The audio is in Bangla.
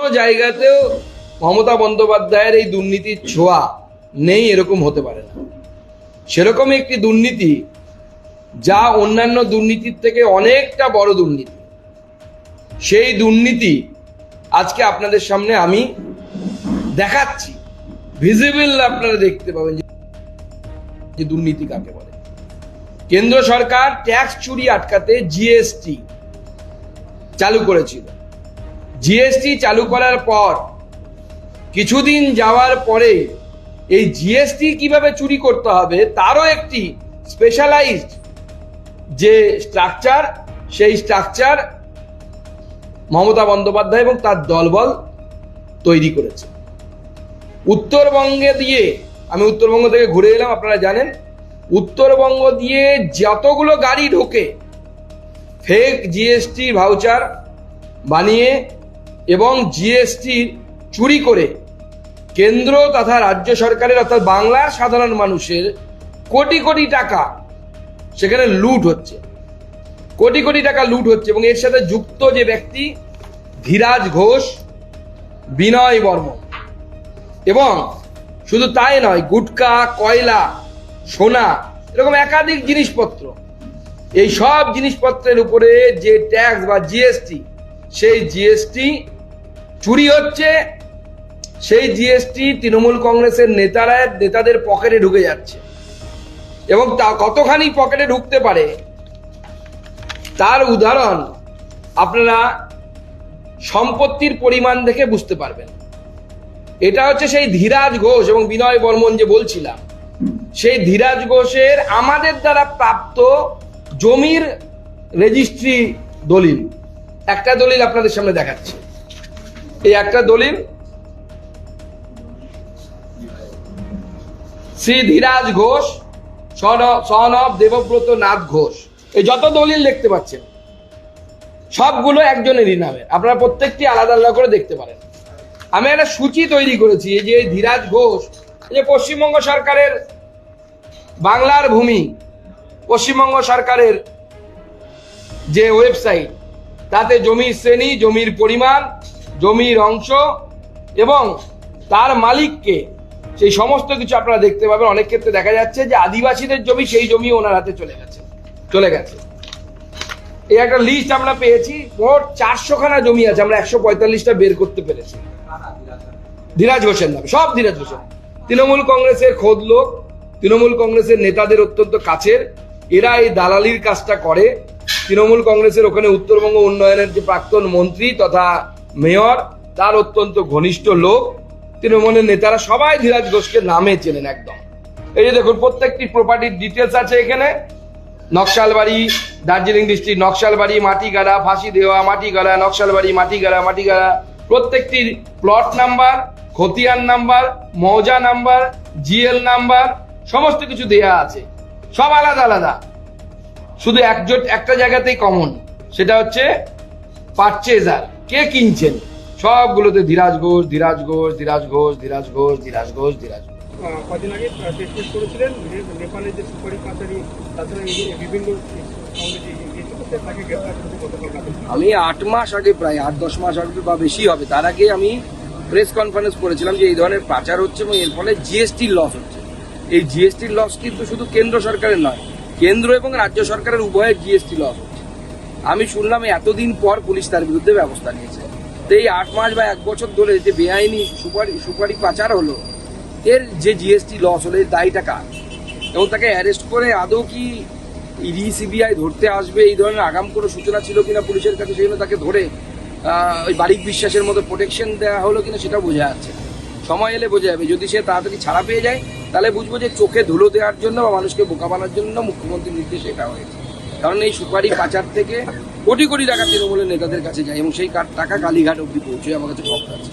কোনো জায়গাতেও মমতা বন্দ্যোপাধ্যায়ের এই দুর্নীতির ছোঁয়া নেই এরকম হতে পারে না। সেরকম একটি দুর্নীতি যা অন্যান্য দুর্নীতির থেকে অনেকটা বড় দুর্নীতি। সেই দুর্নীতি আজকে আপনাদের সামনে আমি দেখাচ্ছি। ভিজিবল আপনারা দেখতে পাবেন যে- দুর্নীতি কাকে বলে। কেন্দ্র সরকার ট্যাক্স চুরি আটকাতে জিএসটি চালু করেছিল। জিএসটি চালু করার পর, কিছুদিন যাওয়ার পরে এই জিএসটি কীভাবে চুরি করতে হবে তারও একটি স্পেশালাইজড যে স্ট্রাকচার সেই স্ট্রাকচার মমতা বন্দ্যোপাধ্যায় এবং তার দলবল তৈরি করেছে। উত্তরবঙ্গে দিয়ে, আমি উত্তরবঙ্গ থেকে ঘুরে এলাম, আপনারা জানেন, উত্তরবঙ্গ দিয়ে যতগুলো গাড়ি ঢোকে ফেক জিএসটি ভাউচার বানিয়ে এবং জিএসটি চুরি করে কেন্দ্র তথা রাজ্য সরকারের অর্থাৎ বাংলার সাধারণ মানুষের কোটি কোটি টাকা সেখানে লুট হচ্ছে। কোটি কোটি টাকা লুট হচ্ছে এবং এর সাথে যুক্ত যে ব্যক্তি ধীরাজ ঘোষ, বিনয় বর্মন। এবং শুধু তাই নয়, গুটকা, কয়লা, সোনা, এরকম একাধিক জিনিসপত্র। এই সব জিনিসপত্রের উপরে যে ট্যাক্স বা জিএসটি সেই জিএসটি চুরি হচ্ছে, সেই জিএসটি তৃণমূল কংগ্রেসের নেতারা নেতাদের পকেটে ঢুকে যাচ্ছে। এবং তা কতখানি পকেটে ঢুকতে পারে, তার উদাহরণ আপনারা সম্পত্তির পরিমাণ দেখে বুঝতে পারবেন। এটা হচ্ছে সেই ধীরাজ ঘোষ এবং বিনয় বর্মন যে বলছিলাম, সেই ধীরাজ ঘোষের আমাদের দ্বারা প্রাপ্ত জমির রেজিস্ট্রি দলিল। একটা দলিল আপনাদের সামনে দেখাচ্ছি। এই একটা দলিল? Shri Dhiraj Ghosh, son of Debabrata Nath Ghosh. এই যত দলিল দেখতে পাচ্ছেন, সবগুলো একজনেরই নামের। আপনারা প্রত্যেকটি আলাদা আলাদা করে দেখতে পারেন। আমি একটা সূচি তৈরি করেছি, এই যে ধীরাজ ঘোষ, এই যে পশ্চিমবঙ্গ সরকারের বাংলার ভূমি, পশ্চিমবঙ্গ সরকারের যে ওয়েবসাইট, তাতে জমির শ্রেণি, জমির পরিমাণ জমির অংশ এবং তার মালিককে। সেই সমস্ত কিছু আপনারা দেখতে পাবেন। অনেক ক্ষেত্রে দেখা যাচ্ছে যে আদিবাসীদের জমি সেই জমি ওনার হাতে চলে গেছে। চলে গেছে। এই একটা লিস্ট আমরা পেয়েছি। মোট চারশো খানা জমি আছে। আমরা একশো পঁয়তাল্লিশটা বের করতে পেরেছি। ধীরাজ ঘোষের নামে। সব ধীরাজ হোসেন তৃণমূল কংগ্রেসের খোদ লোক, তৃণমূল কংগ্রেসের নেতাদের অত্যন্ত কাছের। এরা এই দালালির কাজটা করে। তৃণমূল কংগ্রেসের ওখানে উত্তরবঙ্গ উন্নয়নের যে প্রাক্তন মন্ত্রী তথা মেয়র, তার অত্যন্ত ঘনিষ্ঠ লোক, তৃণমূলের নেতারা সবাই ধীরাজ ঘোষকে নামে চেনেন একদম। এই যে দেখুন, প্রত্যেকটি প্রপার্টির ডিটেলস আছে এখানে। Naxalbari, Darjeeling district Naxal Naxalbari, Matigara, Phansidewa, Matigara, Naxalbari, Matigara Matigara. প্রত্যেকটির প্লট নাম্বার খতিয়ান নাম্বার মৌজা নাম্বার জিএল নাম্বার সমস্ত কিছু দেয়া আছে। সব আলাদা আলাদা। শুধু একজোট একটা জায়গাতেই কমন সেটা হচ্ছে পারচেজার কে কিনছেন? সবগুলোতে ধীরাজ ঘোষ ধীরাজ ঘোষ ধীরাজ ঘোষ ধীরাজ ঘোষ ধীরাজ ঘোষ ধীরাজ ঘোষ। কদিন আগে টেস্ট করেছিলেন। নেপালের যে সুপারি কাছারি তাছাড়া বিভিন্ন। আমি আট মাস আগে প্রায় আট দশ মাস আগে বা বেশি হবে। তার আগে আমি প্রেস কনফারেন্স করেছিলাম যে এই ধরনের পাচার হচ্ছে এবং এর ফলে জিএসটির লস হচ্ছে। এই জিএসটির লস কিন্তু শুধু কেন্দ্র সরকারের নয় কেন্দ্র এবং রাজ্য সরকারের উভয়ের জিএসটি লস হচ্ছে। আমি শুনলাম এতদিন পর পুলিশ তার বিরুদ্ধে ব্যবস্থা নিয়েছে। তো এই আট মাস বা এক বছর ধরে যে বেআইনি সুপারি সুপারি পাচার হলো, এর যে জিএসটি লস হলো, এর দায়ীটা কার? এবং তাকে অ্যারেস্ট করে আদৌ কি ইডি সিবিআই ধরতে আসবে, এই ধরনের আগাম কোনো সূচনা ছিল কিনা পুলিশের কাছে সেই তাকে ধরে ওই বারিক বিশ্বাসের মতো প্রোটেকশন দেওয়া হলো কিনা সেটা বোঝা যাচ্ছে সময় এলে বোঝা যাবে। যদি সে তাড়াতাড়ি ছাড়া পেয়ে যায়, তাহলে বুঝব যে চোখে ধুলো দেওয়ার জন্য বা মানুষকে বোকা বানার জন্য মুখ্যমন্ত্রীর নির্দেশ এটা হয়েছে। কারণ এই সুপারি পাচার থেকে কোটি কোটি টাকা তৃণমূলের নেতাদের কাছে যায় এবং সেই টাকা কালীঘাট অব্দি পৌঁছে আমার কাছে খবর আছে।